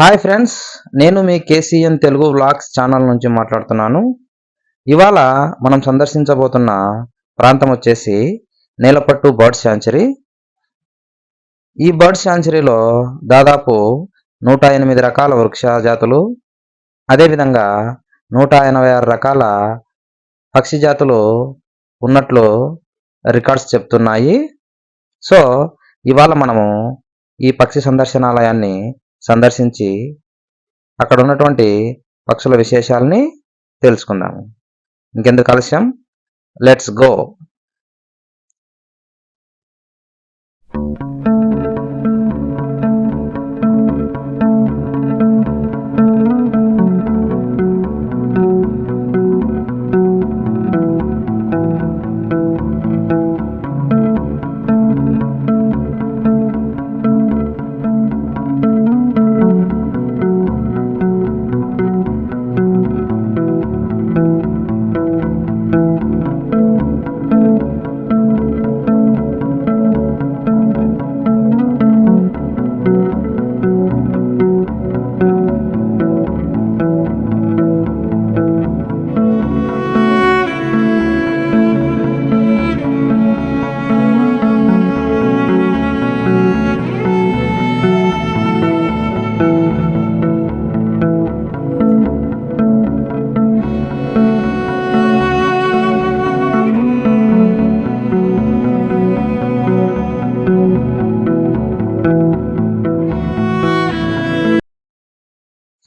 Hi friends నేను మీ KCN Telugu vlogs channel నుంచి మాట్లాడుతున్నాను. ఇవాళ మనం సందర్శించబోతున్న ప్రాంతం వచ్చేసి నీలపట్టు బర్డ్ శాంచరీ. ఈ బర్డ్ శాంచరీలో దాదాపు నూట ఎనిమిది రకాల వృక్ష జాతులు అదేవిధంగా నూట ఎనభై ఆరు రకాల పక్షి జాతులు ఉన్నట్లు రికార్డ్స్ చెప్తున్నాయి. సో ఇవాళ మనము ఈ పక్షి సందర్శనాలయాన్ని సందర్శించి అక్కడ ఉన్నటువంటి పక్షుల విశేషాలని తెలుసుకుందాము. ఇంకెందుకు ఆలస్యం? లెట్స్ గో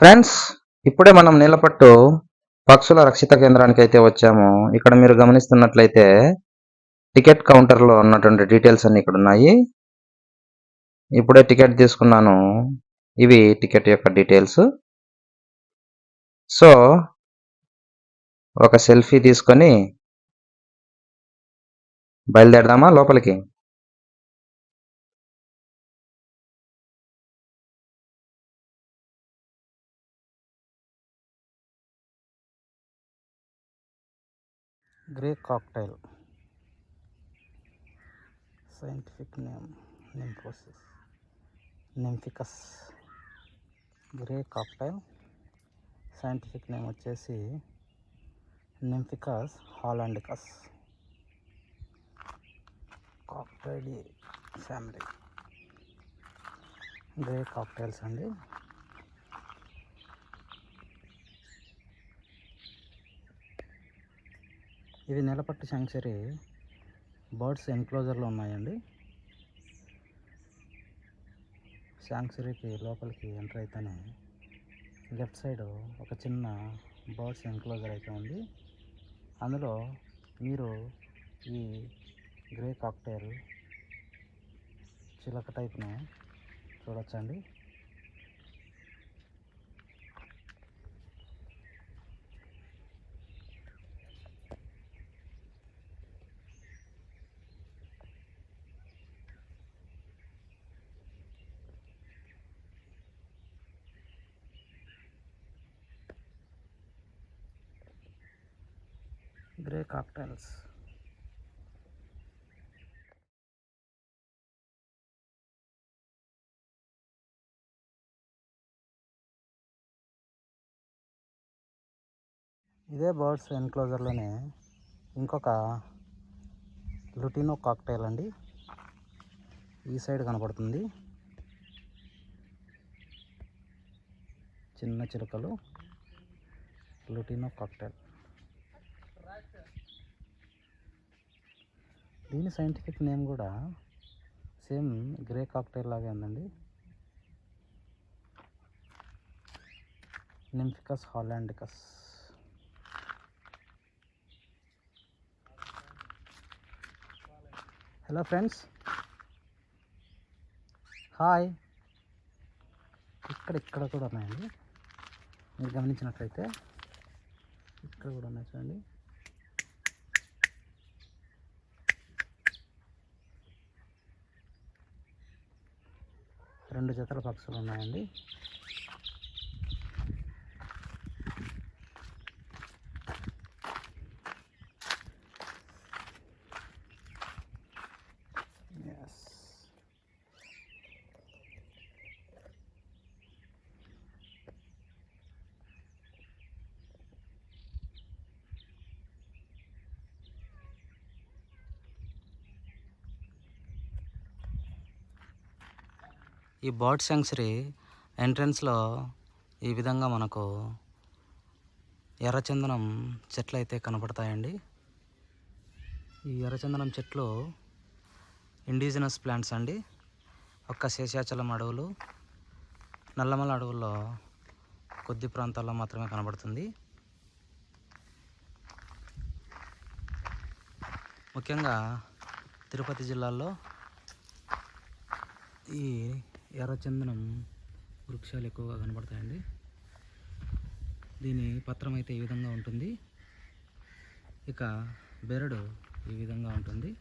ఫ్రెండ్స్ ఇప్పుడే మనం నీలపట్టు పక్షుల రక్షిత కేంద్రానికి అయితే వచ్చాము. ఇక్కడ మీరు గమనిస్తున్నట్లయితే టికెట్ కౌంటర్లో ఉన్నటువంటి డీటెయిల్స్ అన్ని ఇక్కడ ఉన్నాయి. ఇప్పుడే టికెట్ తీసుకున్నాను. ఇవి టికెట్ యొక్క డీటెయిల్స్. సో ఒక సెల్ఫీ తీసుకొని బయలుదేరదామా లోపలికి? Grey cockatiel. Scientific name నింఫోసిస్ Nymphicus grey cockatiel scientific name వచ్చేసి Nymphicus hollandicus cockatiel family grey cockatiels అండి. ఇది నిలపట్టు శాంక్చరీ. బర్డ్స్ ఎన్క్లోజర్లో ఉన్నాయండి. శాంక్చరీకి లోపలికి ఎంటర్ అయితేనే లెఫ్ట్ సైడ్ ఒక చిన్న బర్డ్స్ ఎన్క్లోజర్ అయితే ఉంది. అందులో మీరు ఈ గ్రే కాక్టైల్ చిలక టైప్ను చూడొచ్చండి. Grey cockatiels. ఇదే బర్డ్స్ ఎన్క్లోజర్లోనే ఇంకొక లుటినో కాక్టైల్ అండి. ఈ సైడ్ కనపడుతుంది. చిన్న చిలుకలు లుటినో కాక్టైల్. దీని సైంటిఫిక్ నేమ్ కూడా సేమ్ గ్రే కాక్టైల్ లాగే ఉందండి. Nymphicus hollandicus hello friends hi ఇక్కడ ఇక్కడ కూడా ఉన్నాయండి. మీరు గమనించినట్లయితే ఇక్కడ కూడా ఉన్నాయి చూడండి. రెండు జతల పక్షులు ఉన్నాయండి ఈ బర్డ్ శాంక్చురీ ఎంట్రన్స్లో ఈ విధంగా మనకు ఎర్రచందనం చెట్లు అయితే కనపడతాయండి. ఈ ఎర్రచందనం చెట్లు ఇండిజినస్ ప్లాంట్స్ అండి. ఒక్క శేషాచలం అడవులు నల్లమల అడవుల్లో కొద్ది ప్రాంతాల్లో మాత్రమే కనబడుతుంది. ముఖ్యంగా తిరుపతి జిల్లాలో ఈ ఎర్రచందనం వృక్షాలు ఎక్కువగా కనబడతాయండి. దీని పత్రం అయితే ఈ విధంగా ఉంటుంది. ఇక బెరడు ఈ విధంగా ఉంటుంది.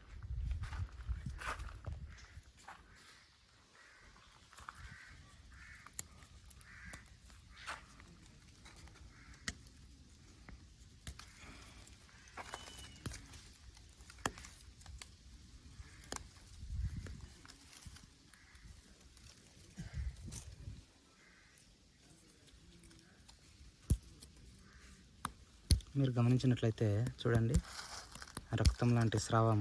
మీరు గమనించినట్లయితే చూడండి రక్తం లాంటి స్రావం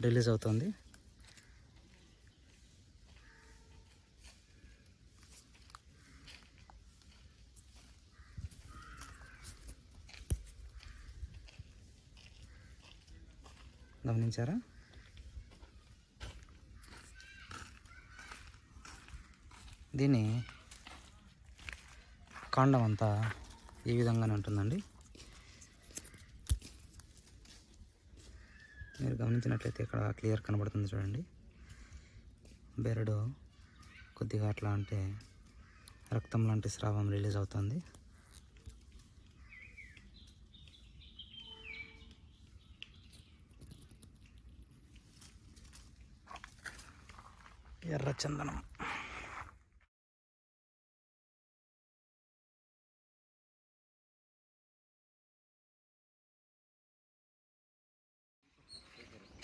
రిలీజ్ అవుతుంది. గమనించారా? దీని కాండం అంతా ఈ విధంగానే ఉంటుందండి. మీరు గమనించినట్లయితే ఇక్కడ క్లియర్ కనబడుతుంది చూడండి. బెరడు కొద్దిగా అట్లా అంటే రక్తం లాంటి స్రావం రిలీజ్ అవుతుంది.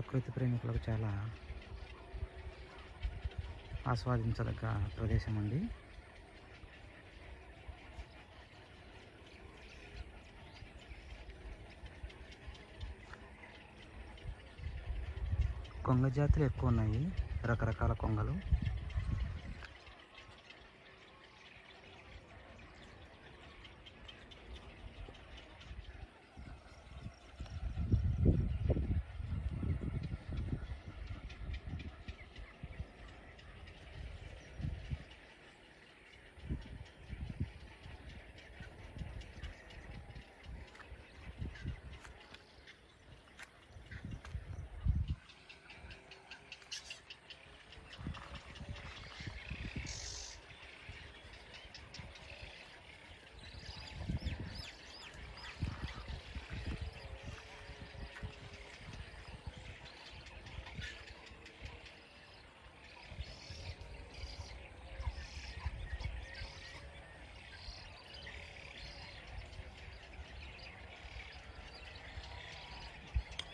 ప్రకృతి ప్రేమికులకు చాలా ఆస్వాదించదగ్గ ప్రదేశం అండి. కొంగ జాతులు ఎక్కువ ఉన్నాయి రకరకాల కొంగలు.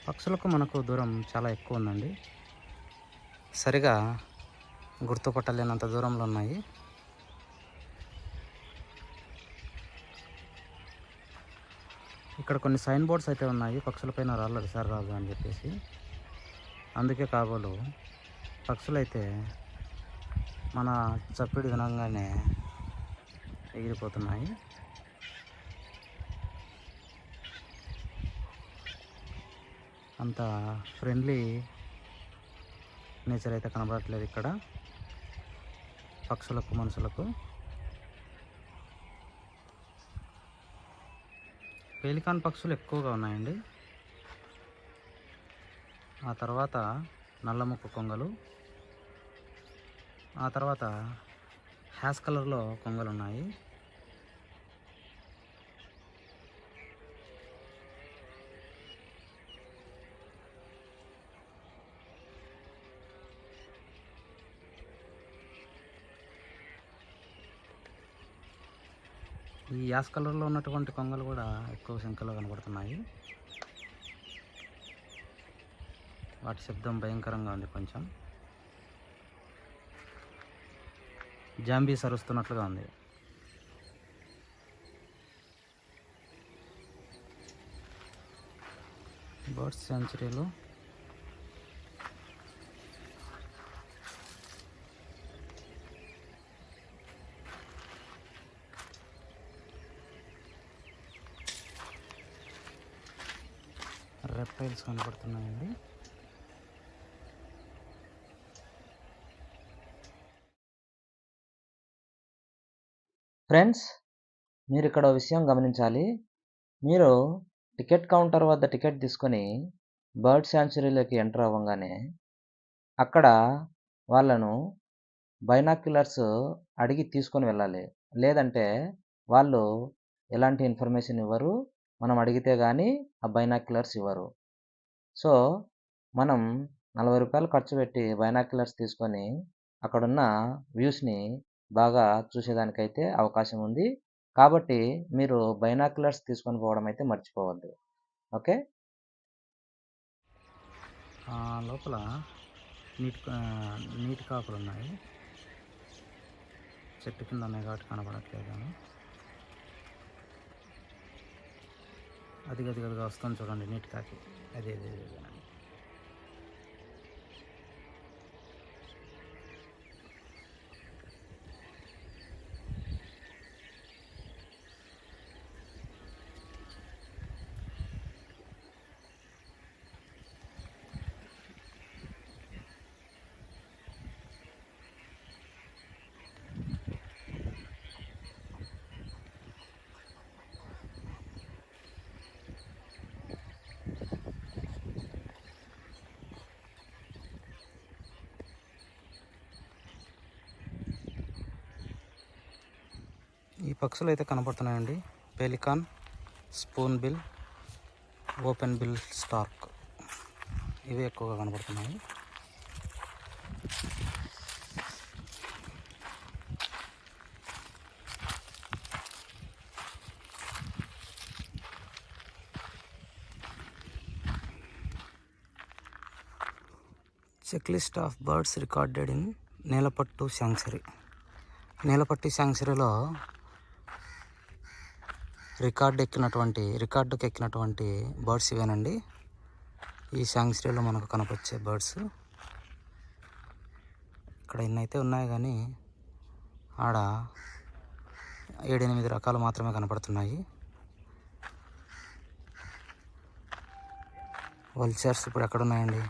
పక్షులకు మనకు దూరం చాలా ఎక్కువ ఉందండి. సరిగా గుర్తుపట్టలేనంత దూరంలో ఉన్నాయి. ఇక్కడ కొన్ని సైన్ బోర్డ్స్ అయితే ఉన్నాయి. పక్షులపైన రాళ్ళు సార్ రాదు అని చెప్పేసి. అందుకే కాబోలు పక్షులైతే మన చప్పిడి వినంగానే ఎగిరిపోతున్నాయి. అంత ఫ్రెండ్లీ నేచర్ అయితే కనబడట్లేదు ఇక్కడ. పక్షులకు మనుషులకు. పేలికాన్ పక్షులు ఎక్కువగా ఉన్నాయండి. ఆ తర్వాత నల్లముక్కు కొంగలు. ఆ తర్వాత హ్యాస్ కలర్లో కొంగలు ఉన్నాయి ఈ యాస్ కలర్లో ఉన్నటువంటి కొంగలు కూడా ఎక్కువ సంఖ్యలో కనబడుతున్నాయి. వాటి శబ్దం భయంకరంగా ఉంది కొంచెం. జాంబీ సరుస్తున్నట్లుగా ఉంది. బర్డ్ సెంచరీలో. రెప్టైల్స్ కనపడుతున్నాయండి. ఫ్రెండ్స్ మీరు ఇక్కడ విషయం గమనించాలి. మీరు టికెట్ కౌంటర్ వద్ద టికెట్ తీసుకొని బర్డ్ శాంచురీలోకి ఎంటర్ అవ్వగానే అక్కడ వాళ్ళను బైనాక్యులర్స్ అడిగి తీసుకొని వెళ్ళాలి. లేదంటే వాళ్ళు ఎలాంటి ఇన్ఫర్మేషన్ ఇవ్వరు. మనం అడిగితే కానీ ఆ బైనాక్యులర్స్ ఇవ్వరు. సో మనం నలభై రూపాయలు ఖర్చు పెట్టి బైనాక్యులర్స్ తీసుకొని అక్కడున్న వ్యూస్ని బాగా చూసేదానికైతే అవకాశం ఉంది. కాబట్టి మీరు బైనాక్యులర్స్ తీసుకొని పోవడం అయితే మర్చిపోవద్దు. ఓకే? లోపల నీటి నీటి కాకులు ఉన్నాయి చెట్టు కింద ఉన్నాయి కాబట్టి కనపడట్లేదు. అది గదిగదిగా వస్తుంది చూడండి నీటి కాకి అదే అదే అదే. పక్షులు అయితే కనపడుతున్నాయండి. Pelican spoonbill openbill stork. ఇవి ఎక్కువగా కనపడుతున్నాయి. Checklist of birds recorded in Nelapattu sanctuary. Nelapattu శాంక్చరీలో record ఎక్కినటువంటి రికార్డుకి ఎక్కినటువంటి బర్డ్స్ ఇవేనండి. ఈ శాంక్సరీలో మనకు కనపచ్చే బర్డ్స్. ఇక్కడ ఎన్నైతే ఉన్నాయి కానీ ఆడ ఏడెనిమిది రకాలు మాత్రమే కనపడుతున్నాయి. వల్చర్స్ ఇప్పుడు ఎక్కడ ఉన్నాయండి